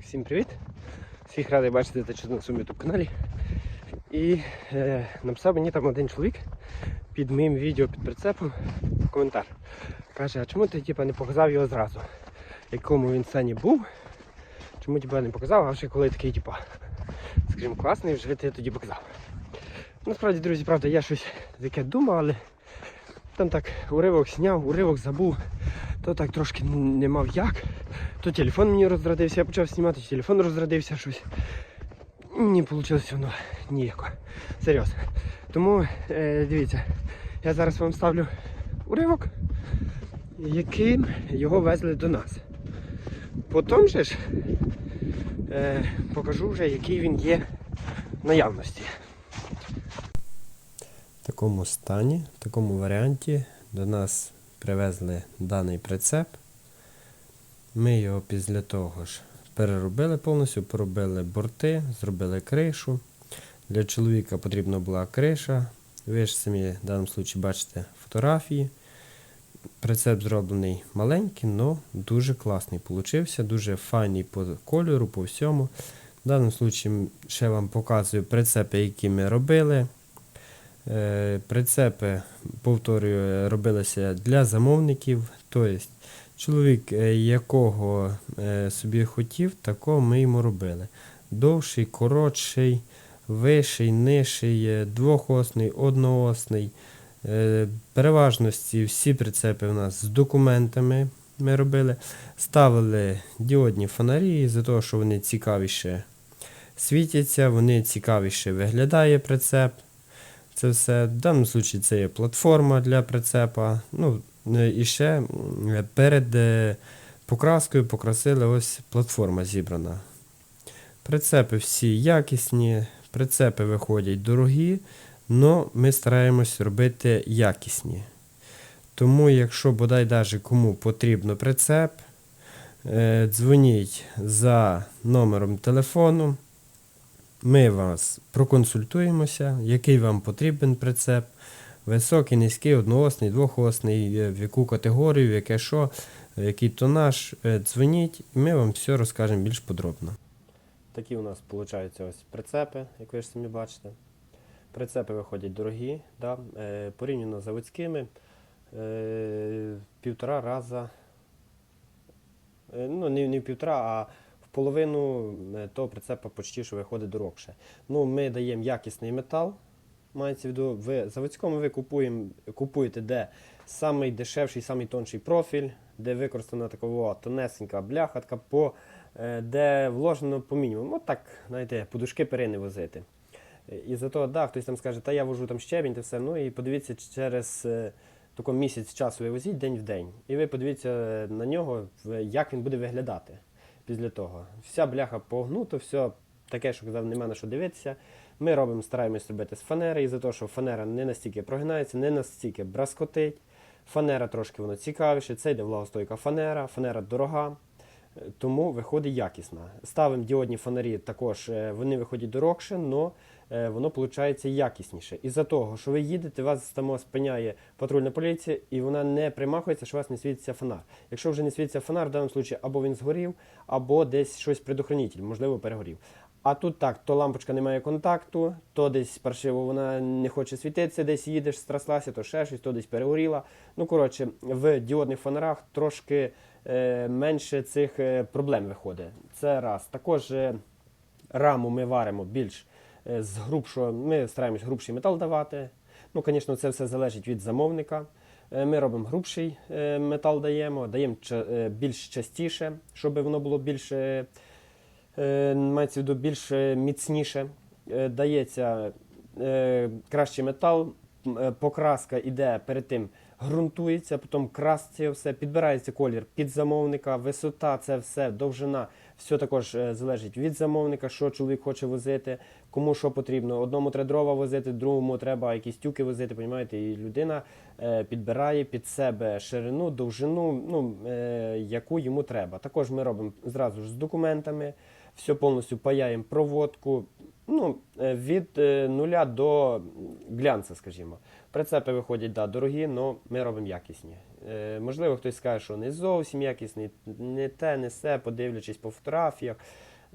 Всім привіт! Всіх радий бачити та на своєму YouTube каналі. І е, написав мені там один чоловік під моїм відео під прицепом коментар. Каже, а чому ти типа, не показав його зразу? Якому він стані був? Чому тебе не показав, а вже коли такий, типа, скажімо, класний, вже ти тоді показав. Насправді, друзі, правда, я щось таке думав, але там так уривок зняв, уривок забув, то так трошки не мав як. То телефон мені розрадився, я почав знімати, телефон розрадився щось. Не вийшло воно ніяко. Серйозно. Тому е, дивіться, я зараз вам ставлю уривок, яким його везли до нас. Потім же ж е, покажу вже, який він є в наявності. В такому стані, в такому варіанті до нас привезли даний прицеп. Ми його після того ж переробили повністю, поробили борти, зробили кришу. Для чоловіка потрібна була криша. Ви ж самі в даному випадку бачите фотографії. Прицеп зроблений маленький, але дуже класний получився, дуже файний по кольору, по всьому. В даному випадку ще вам показую прицепи, які ми робили. Е, Прицепи, повторюю, робилися для замовників. Тобто, чоловік, е, якого е, собі хотів, такого ми йому робили. Довший, коротший, вищий, нижчий, двохосний, одноосний. Е, Переважності всі прицепи у нас з документами ми робили. Ставили діодні фонарі, за того, що вони цікавіше світяться, вони цікавіше виглядає прицеп. Це все. В даному випадку це є платформа для прицепа. Ну, е, і ще перед е, покраскою покрасили ось платформа зібрана. Прицепи всі якісні, прицепи виходять дорогі, але ми стараємось робити якісні. Тому, якщо бодай даже кому потрібно прицеп, е, дзвоніть за номером телефону. Ми вас проконсультуємося, який вам потрібен прицеп. Високий, низький, одноосний, двохосний, е, в яку категорію, яке що, який тонаж. Е, Дзвоніть, і ми вам все розкажемо більш подробно. Такі у нас виходять ось прицепи, як ви ж самі бачите. Прицепи виходять дорогі, да? е, порівняно з заводськими півтора раза. Е, ну, не, в півтора, а половину е, того прицепа почти що виходить дорогше. Ну, ми даємо якісний метал. Мається в виду, в заводському ви купуємо, купуєте, де самий дешевший, самий тонший профіль, де використана така о, тонесенька бляхатка, по, е, де вложено по мінімуму. От знаєте, подушки перини возити. Е, І за того, да, хтось там скаже, та я вожу там щебінь та все. Ну і подивіться, через тако місяць часу ви возіть день в день. І ви подивіться на нього, як він буде виглядати після того. Вся бляха погнута, все таке, що казав, нема на що дивитися. Ми робимо, стараємось робити з фанери, і за те, що фанера не настільки прогинається, не настільки браскотить. Фанера трошки воно цікавіше, це йде влагостойка фанера, фанера дорога, тому виходить якісна. Ставимо діодні фонарі, також е, вони виходять дорогше, але воно виходить якісніше. Із-за того, що ви їдете, вас там спиняє патрульна поліція, і вона не примахується, що у вас не світиться фонар. Якщо вже не світиться фонар, в даному випадку або він згорів, або десь щось предохранитель, можливо, перегорів. А тут так, то лампочка не має контакту, то десь паршиво вона не хоче світитися, десь їдеш, страслася, то ще щось, то десь перегоріла. Ну, коротше, в діодних фонарах трошки е, менше цих е, проблем виходить. Це раз. Також е, раму ми варимо більш е, з грубшого, ми стараємось грубший метал давати. Ну, звісно, це все залежить від замовника. Е, Ми робимо грубший е, метал, даємо, даємо е, більш частіше, щоб воно було більш, е, е, мається в виду більш е, міцніше. Е, Дається е, кращий метал, е, покраска іде перед тим, ґрунтується, потім краситься все, підбирається колір під замовника, висота, це все, довжина. Все також е, залежить від замовника, що чоловік хоче возити, кому що потрібно. Одному треба дрова возити, другому треба якісь тюки возити, понімаєте? І людина е, підбирає під себе ширину, довжину, ну, е, яку йому треба. Також ми робимо зразу ж з документами, все повністю паяємо проводку. Ну, е, від е, нуля до глянця, скажімо. Прицепи виходять да, дорогі, але ми робимо якісні. Е, можливо, хтось скаже, що не зовсім якісний, не те, не все, подивлячись по фотографіях.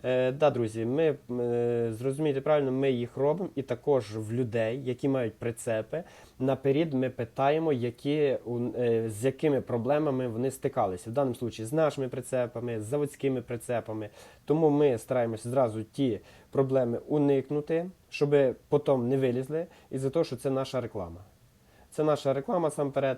Е, да, друзі, ми е, зрозумійте правильно, ми їх робимо, і також в людей, які мають прицепи, наперед ми питаємо, які, е, з якими проблемами вони стикалися. В даному випадку з нашими прицепами, з заводськими прицепами. Тому ми стараємося зразу ті проблеми уникнути, щоб потім не вилізли, із-за того, що це наша реклама. Це наша реклама сам перед.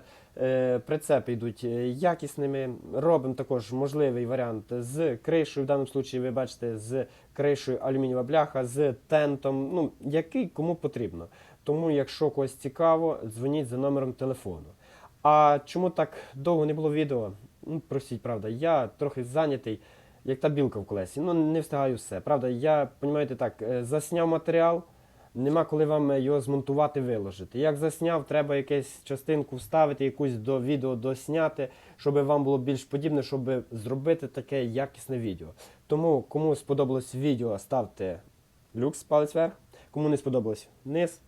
Прицепи йдуть е, якісними. Робимо також можливий варіант з кришею. В даному випадку ви бачите з кришею алюмінієва бляха, з тентом, ну який кому потрібно. Тому, якщо когось цікаво, дзвоніть за номером телефону. А чому так довго не було відео? Ну, простіть, правда, я трохи зайнятий, як та білка в колесі. Ну, не встигаю все. Правда, я, розумієте, так, е, засняв матеріал, нема коли вам його змонтувати, виложити. Як засняв, треба якусь частинку вставити, якусь до відео досняти, щоб вам було більш подібне, щоб зробити таке якісне відео. Тому, кому сподобалось відео, ставте люкс палець вверх. Кому не сподобалось вниз.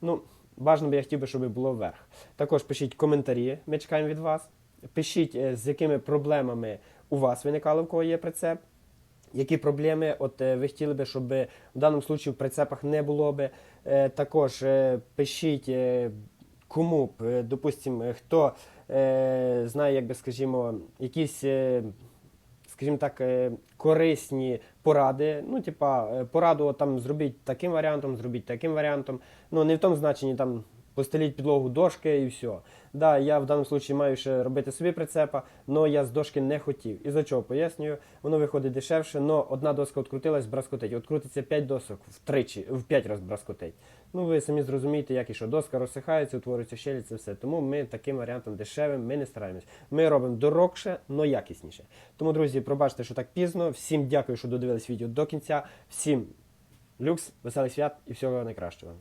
Ну, бажано би я хотів би, щоб було вверх. Також пишіть коментарі, ми чекаємо від вас. Пишіть, е, з якими проблемами у вас виникало, в кого є прицеп. Які проблеми от е, ви хотіли би, щоб в даному випадку в прицепах не було би. Е, також е, пишіть, е, кому б, е, допустим, е, хто е, знає, як би скажімо, якісь, е, скажімо так, е, корисні поради. Ну, типа, е, пораду там зробіть таким варіантом, зробіть таким варіантом. Ну, не в тому значенні там постеліть підлогу дошки і все. Да, я в даному випадку маю ще робити собі прицепа, але я з дошки не хотів. І за чого пояснюю, воно виходить дешевше, але одна доска відкрутилась, браскотить. Открутиться 5 досок втричі, в 5 разів браскотить. Ну ви самі зрозумієте, як і що доска розсихається, утворюється щелі, це все. Тому ми таким варіантом дешевим ми не стараємось. Ми робимо дорогше, але якісніше. Тому, друзі, пробачте, що так пізно. Всім дякую, що додивились відео до кінця. Всім люкс, веселих свят і всього найкращого.